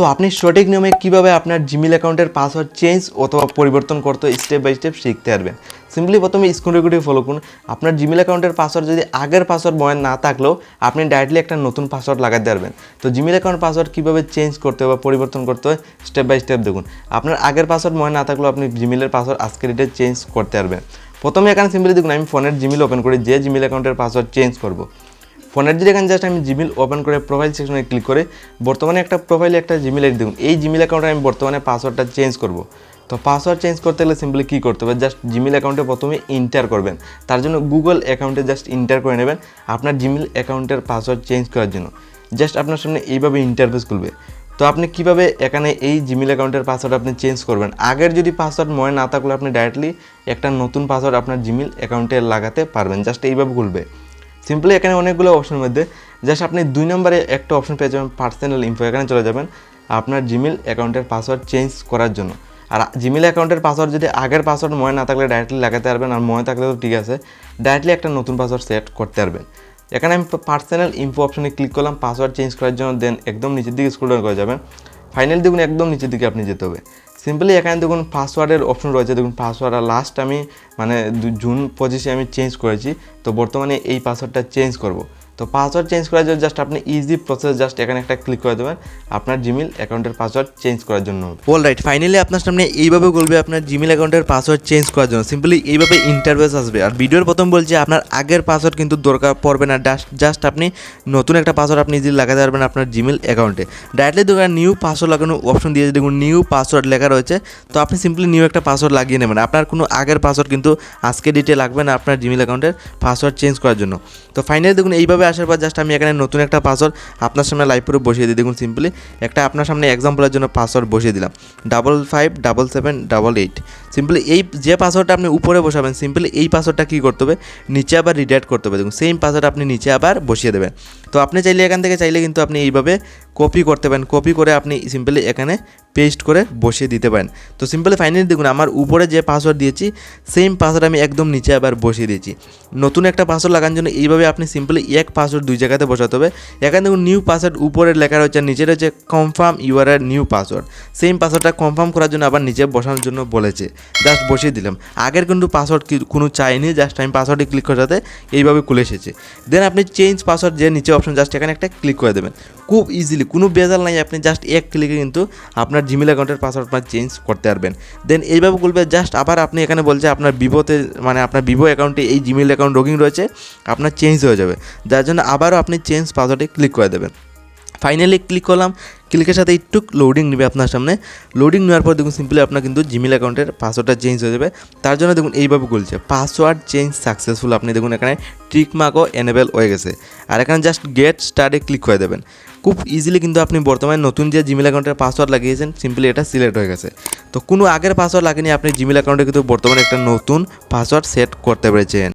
So আপনি সঠিক নিয়মে কীভাবে আপনার জিমেল অ্যাকাউন্টের পাসওয়ার্ড চেঞ্জ অথবা পরিবর্তন করতে স্টেপ বাই স্টেপ শিখতে পারবেন? সিম্পলি প্রথমে স্ক্রিন রেকর্ডিং ফলো করুন। আপনার জিমেল অ্যাকাউন্টের পাসওয়ার্ড যদি আগের পাসওয়ার্ড মনে না থাকলেও আপনি ডাইরেক্টলি একটা নতুন পাসওয়ার্ড লাগাতে পারবেন। তো জিমেল অ্যাকাউন্ট পাসওয়ার্ড কীভাবে চেঞ্জ করতে বা পরিবর্তন করতে হয় স্টেপ বাই স্টেপ দেখুন। আপনার আগের পাসওয়ার্ড মনে না থাকলেও আপনি জিমেলের পাসওয়ার্ড আজকের ডেটে চেঞ্জ করতে পারবেন। প্রথমে এখানে সিম্পলি দেখুন, আমি ফোনের জিমেল ওপেন করে, যে জিমেল অ্যাকাউন্টের পাসওয়ার্ড চেঞ্জ করব। ফোনের যদি এখানে জাস্ট আমি জিমেল ওপেন করে প্রোফাইল সেকশনে ক্লিক করে, বর্তমানে একটা প্রোফাইলে একটা জিমেল আইডি দেখুন। এই জিমেল অ্যাকাউন্টে আমি বর্তমানে পাসওয়ার্ডটা চেঞ্জ করব। তো পাসওয়ার্ড চেঞ্জ করতে গেলে সিম্পলি কী করতে হবে? জাস্ট জিমেল অ্যাকাউন্টে প্রথমে ইন্টার করবেন। তার জন্য গুগল অ্যাকাউন্টে জাস্ট ইন্টার করে নেবেন আপনার জিমেল অ্যাকাউন্টের পাসওয়ার্ড চেঞ্জ করার জন্য। জাস্ট আপনার সামনে এইভাবে ইন্টারফেস খুলবে। তো আপনি কীভাবে এখানে এই জিমেল অ্যাকাউন্টের পাসওয়ার্ড আপনি চেঞ্জ করবেন? আগের যদি পাসওয়ার্ড মনে না থাকলে আপনি ডাইরেক্টলি একটা নতুন পাসওয়ার্ড আপনার জিমেল অ্যাকাউন্টে লাগাতে পারবেন। জাস্ট এইভাবে খুলবে। সিম্পলি এখানে অনেকগুলো অপশনের মধ্যে। জাস্ট আপনি দুই নম্বরে একটা অপশন পেয়ে যাবেন পার্সোনাল ইনফো এখানে চলে যাবেন আপনার জিমেল অ্যাকাউন্টের পাসওয়ার্ড চেঞ্জ করার জন্য। আর জিমেল অ্যাকাউন্টের পাসওয়ার্ড যদি আগের পাসওয়ার্ড মনে না থাকলে ডাইরেক্টলি লাগাতে পারবেন, আর মনে থাকলে তো ঠিক আছে ডাইরেক্টলি একটা নতুন পাসওয়ার্ড সেট করতে পারবেন। এখানে আমি পার্সোনাল ইনফো অপশনে ক্লিক করলাম পাসওয়ার্ড চেঞ্জ করার জন্য দেন একদম নিচের দিকে স্ক্রল ডাউন করে যাবেন। ফাইনাল দেখুন, একদম নিচের দিকে আপনি যেতে হবে। সিম্পলি এখানে দেখুন পাসওয়ার্ডের অপশন রয়েছে। দেখুন পাসওয়ার্ডটা লাস্ট আমি মানে জুন পঁচিশে আমি চেঞ্জ করেছি। তো বর্তমানে এই পাসওয়ার্ডটা চেঞ্জ করব। তো পাসওয়ার্ড চেঞ্জ করার জন্য জাস্ট আপনি ইজি প্রসেস জাস্ট এখানে একটা ক্লিক করে দেবেন, আপনার জিমেল অ্যাকাউন্টের পাসওয়ার্ড চেঞ্জ করার জন্য। অল রাইট ফাইনালি আপনার সামনে এইভাবে বলবে আপনার জিমেল অ্যাকাউন্টের পাসওয়ার্ড চেঞ্জ করার জন্য। সিম্পলি এইভাবে ইন্টারভেস আসবে। আর ভিডিওর প্রথম বলছি, আপনার আগের পাসওয়ার্ড কিন্তু দরকার পড়বে না। জাস্ট আপনি নতুন একটা পাসওয়ার্ড আপনি ইজিলি লাগাতে পারবেন আপনার জিমেল অ্যাকাউন্টে ডাইরেক্টলি দোকান নিউ পাসওয়ার্ড লাগানো অপশন দিয়েছে দেখুন নিউ পাসওয়ার্ড লেখা রয়েছে। তো আপনি সিম্পলি নিউ একটা পাসওয়ার্ড লাগিয়ে নেবেন। আপনার কোনো আগের পাসওয়ার্ড কিন্তু আজকে ডিটে লাগবে না আপনার জিমেল অ্যাকাউন্টের পাসওয়ার্ড চেঞ্জ করার জন্য। তো ফাইনালি দেখুন, এইভাবে আসার পর জাস্ট আমি এখানে নতুন একটা পাসওয়ার্ড আপনার সামনে লাইভ প্রুফ বসিয়ে দিই। দেখুন সিম্পলি একটা আপনার সামনে এক্সাম্পলের জন্য পাসওয়ার্ড বসিয়ে দিলাম। Double five double seven double eight simply এই যে পাসওয়ার্ডটা আপনি উপরে বসাবেন সিম্পলি এই পাসওয়ার্ডটা কী করতে হবে? নিচে আবার রিডাইট করতে হবে। দেখুন সেম পাসওয়ার্ড আপনি নিচে আবার বসিয়ে দেবেন। তো আপনি চাইলে এখান থেকে চাইলে কিন্তু আপনি এইভাবে কপি করতে পারেন। কপি করে আপনি সিম্পলি এখানে পেস্ট করে বসিয়ে দিতে পারেন। তো সিম্পলি ফাইনালি দেখুন, আমার উপরে যে পাসওয়ার্ড দিয়েছি সেম পাসওয়ার্ড আমি একদম নিচে আবার বসিয়ে দিয়েছি। নতুন একটা পাসওয়ার্ড লাগানোর জন্য এইভাবে আপনি সিম্পলি এক পাসওয়ার্ড দুই জায়গাতে বসাতে হবে। এখানে দেখুন নিউ পাসওয়ার্ড উপরে লেখা রয়েছে নিচে রয়েছে কনফার্ম ইউআর আর নিউ পাসওয়ার্ড সেম পাসওয়ার্ডটা কনফার্ম করার জন্য আবার নিচে বসানোর জন্য বলেছে। জাস্ট বসিয়ে দিলাম। আগের কিন্তু পাসওয়ার্ড কোনো চাইনি জাস্ট আমি পাসওয়ার্ডে ক্লিক করে সাথে এইভাবে খুলে এসেছে। দেন আপনি চেঞ্জ পাসওয়ার্ড যে নিচে অপশন জাস্ট এখানে একটা ক্লিক করে দেবেন। খুব ইজিলি কোনো বেজাল নাই, আপনি জাস্ট এক ক্লিকে কিন্তু আপনার জিমেল অ্যাকাউন্টের পাসওয়ার্ড আপনার চেঞ্জ করতে পারবেন। দেন এইভাবে খুলবে জাস্ট আবার আপনি এখানে বলছে আপনার ভিভোতে মানে আপনার ভিভো অ্যাকাউন্টে এই জিমেল অ্যাকাউন্ট রোগিং রয়েছে, আপনার চেঞ্জ হয়ে যাবে। যার জন্য আবারও আপনি চেঞ্জ পাসওয়ার্ডে ক্লিক করে দেবেন। ফাইনালি ক্লিক করলাম ক্লিকের সাথে একটু লোডিং নেবে আপনার সামনে। লোডিং নেওয়ার পর দেখুন সিম্পলি আপনার কিন্তু জিমেল অ্যাকাউন্টের পাসওয়ার্ডটা চেঞ্জ হয়ে যাবে। তার জন্য দেখুন এইভাবে খুলছে পাসওয়ার্ড চেঞ্জ সাকসেসফুল আপনি দেখুন এখানে ট্রিক মার্কও এনেবেল হয়ে গেছে। আর এখানে জাস্ট গেট স্টার্টে ক্লিক করে দেবেন। খুব ইজিলি কিন্তু আপনি বর্তমানে নতুন যে জিমেল অ্যাকাউন্টের পাসওয়ার্ড লাগিয়েছেন সিম্পলি এটা সিলেক্ট হয়ে গেছে। তো কোনো আগের পাসওয়ার্ড লাগেনি, আপনি জিমেল অ্যাকাউন্টে কিন্তু বর্তমানে একটা নতুন পাসওয়ার্ড সেট করতে পেরেছেন।